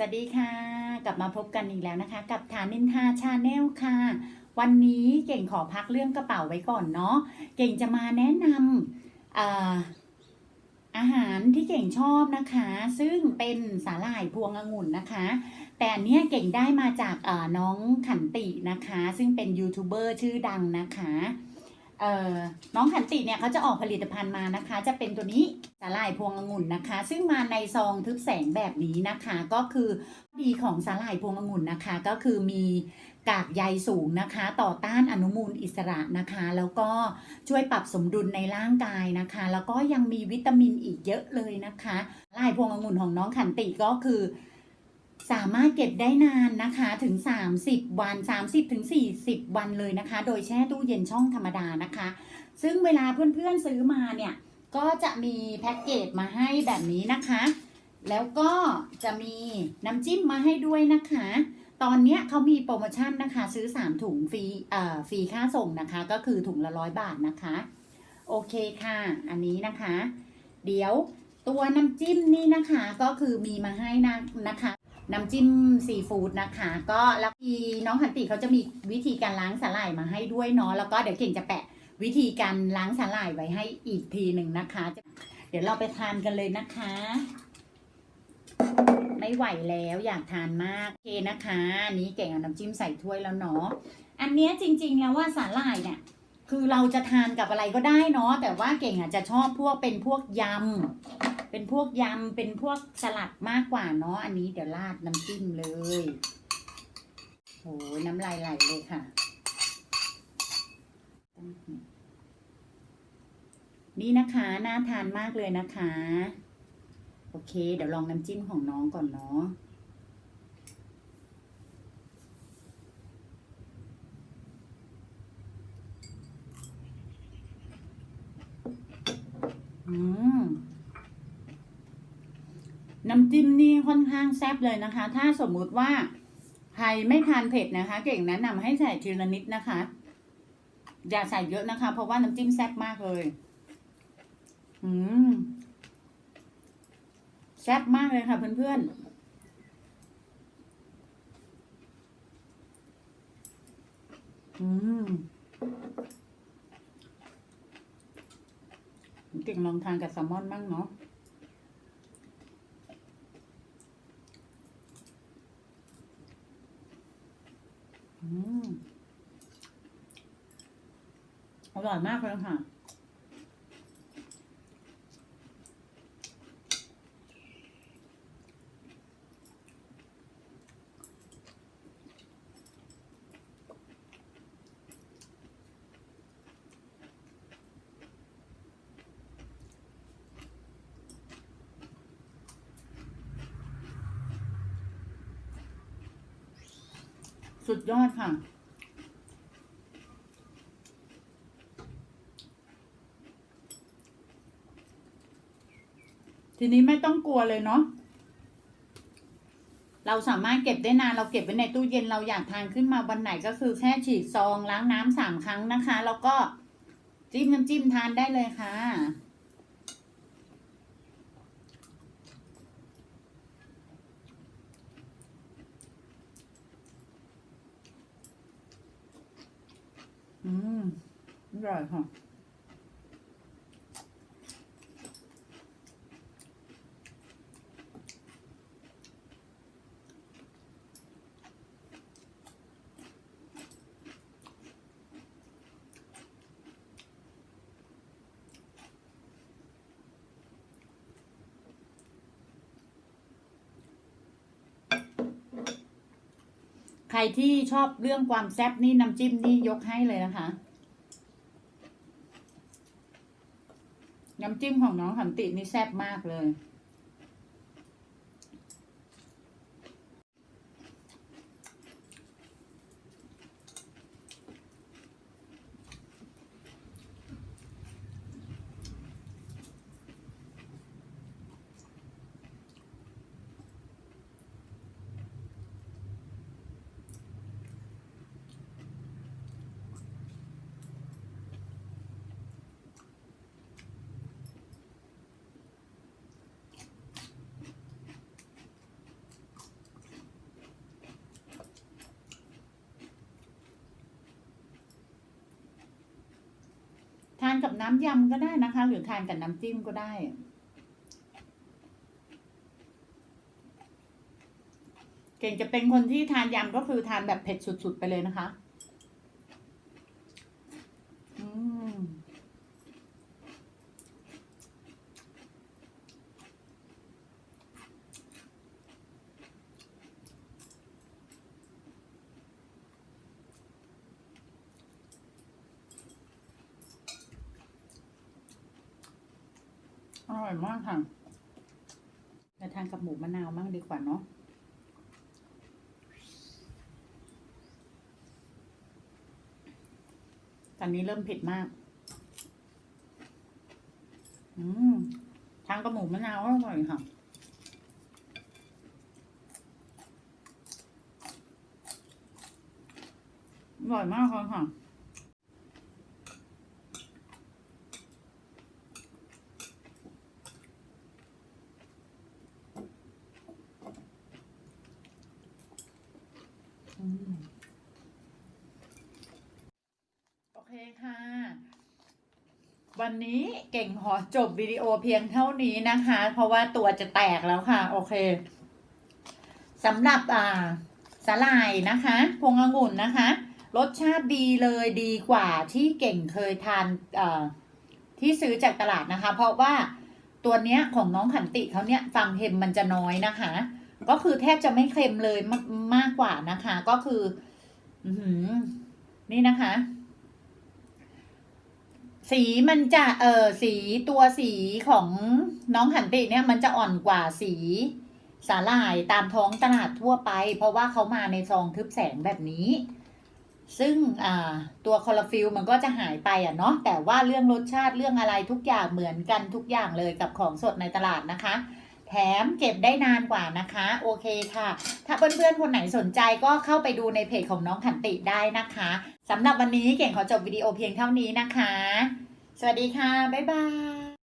สวัสดีค่ะ กลับมาพบกันอีกแล้วนะคะ กับฐานนินทาชาแนลค่ะ วันนี้เก่งขอพักเรื่องกระเป๋าไว้ก่อนเนาะเก่งจะมาแนะนำอ่อาหารที่เก่งชอบนะคะ ซึ่งเป็นสาหร่ายพวงองุ่นนะคะ แต่อันเนี้ยเก่งได้มาจากน้องขันตินะคะ ซึ่งเป็นยูทูบเบอร์ชื่อดังนะคะเน้องขันติเนี่ยเขาจะออกผลิตภัณฑ์มานะคะ จะเป็นตัวนี้สาหร่ายพวงองุ่นนะคะ ซึ่งมาในซองทึบแสงแบบนี้นะคะ ก็คือดีของสาหร่ายพวงองุ่นนะคะ ก็คือมีกากใยสูงนะคะ ต่อต้านอนุมูลอิสระนะคะ แล้วก็ช่วยปรับสมดุลในร่างกายนะคะ แล้วก็ยังมีวิตามินอีกเยอะเลยนะคะสาหร่ายพวงองุ่นของน้องขันติก็คือ สามารถเก็บได้นานนะคะถึง 30 วัน 30ถึง40 วันเลยนะคะ โดยแช่ตู้เย็นช่องธรรมดานะคะ ซึ่งเวลาเพื่อนๆซื้อมาเนี่ย ก็จะมีแพ็กเกจมาให้แบบนี้นะคะ แล้วก็จะมีน้ำจิ้มมาให้ด้วยนะคะ ตอนนี้เขามีโปรโมชั่นนะคะ ซื้อ 3 ถุงฟรีเอ่อฟรีค่าส่งนะคะ ก็คือถุงละร้อยบาทนะคะ โอเคค่ะ อันนี้นะคะ เดี๋ยวตัวน้ำจิ้มนี่นะคะก็คือมีมาให้นะนะคะ น้ำจิ้มซีฟู้ดนะคะ ก็แล้วมีน้องขันติเขาจะมีวิธีการล้างสาหร่ายมาให้ด้วยเนาะแล้วก็เดี๋ยวเก่งจะแปะวิธีการล้างสาหร่ายไว้ให้อีกทีหนึ่งนะคะ เดี๋ยวเราไปทานกันเลยนะคะ ไม่ไหวแล้วอยากทานมากโอเคนะคะนนี้เก่งเอาน้ำจิ้มใส่ถ้วยแล้วเนาะอันเนี้ยจริง ๆ แล้วว่าสาหร่ายเนี่ยคือเราจะทานกับอะไรก็ได้เนาะแต่ว่าเก่งอะจะชอบพวกเป็นพวกยำ เป็นพวกยำ เป็นพวกสลัดมากกว่าเนาะ อันนี้เดี๋ยวราดน้ำจิ้มเลยโอ้ยน้ำลายไหลเลยค่ะ นี่นะคะ น่าทานมากเลยนะคะ โอเค เดี๋ยวลองน้ำจิ้มของน้องก่อนเนาะอืมน้ำ จิ้มนี่ค่อนข้างแซ่บเลยนะคะ ถ้าสมมุติว่าใครไม่ทานเผ็ดนะคะ เก่งแนะนำให้ใส่ทีละนิดนะคะ อย่าใส่เยอะนะคะ เพราะว่าน้ำจิ้มแซ่บมากเลย อืมแซ่บมากเลยค่ะ เพื่อนๆอืมเก่งลองทานกับแซลมอนบ้างเนาะ อร่อยมากเลยค่ะ สุดยอดค่ะ ทีนี้ไม่ต้องกลัวเลยเนาะเราสามารถเก็บได้นานเราเก็บไว้ในตู้เย็นเราอยากทานขึ้นมาวันไหนก็คือแค่ฉีกซองล้างน้ำสามครั้งนะคะ แล้วก็จิ้มน้ำจิ้มทานได้เลยค่ะ อืมอ ร่อยค่ะใครที่ชอบเรื่องความแซ่บนี่น้ำจิ้มนี่ยกให้เลยนะคะ น้ำจิ้มของน้องขันตินี่แซ่บมากเลย อานกับน้ำยำก็ได้นะคะ หรือทานกับน้ำจิ้มก็ได้ เก่งจะเป็นคนที่ทานยำก็คือทานแบบเผ็ดสุดๆไปเลยนะคะ อืม อร่อยมากค่ะไปทานกับหมูมะนาวมั่งดีกว่าเนาะตอนนี้เริ่มเผ็ดมาก อืม ทานกับหมูมะนาวอร่อยค่ะ อร่อยมากเลยค่ะ อืมโอเคค่ะ วันนี้เก่งขอจบวิดีโอเพียงเท่านี้นะคะ เพราะว่าตัวจะแตกแล้วค่ะ โอเคสำหรับอ่าสาหร่ายนะคะพวงองุ่นนะคะ รสชาติดีเลยดีกว่าที่เก่งเคยทานเอ่อที่ซื้อจากตลาดนะคะ เพราะว่าตัวเนี้ยของน้องขันติเขาเนี่ยความเค็มมันจะน้อยนะคะ ก็คือแทบจะไม่เค็มเลยมากมากกว่านะคะ ก็คือ อือหือนี่นะคะ สีมันจะเออสีตัวสีของน้องขันติเนี่ยมันจะอ่อนกว่าสีสาหร่ายตามท้องตลาดทั่วไป เพราะว่าเขามาในซองทึบแสงแบบนี้ ซึ่งอ่าตัวคอลฟิลมันก็จะหายไปอะเนาะแต่ว่าเรื่องรสชาติเรื่องอะไรทุกอย่างเหมือนกันทุกอย่างเลยกับของสดในตลาดนะคะ แถมเก็บได้นานกว่านะคะ โอเคค่ะ ถ้าเพื่อนๆคนไหนสนใจก็เข้าไปดูในเพจของน้องขันติได้นะคะ สำหรับวันนี้เก่งขอจบวิดีโอเพียงเท่านี้นะคะ สวัสดีค่ะ บ๊ายบาย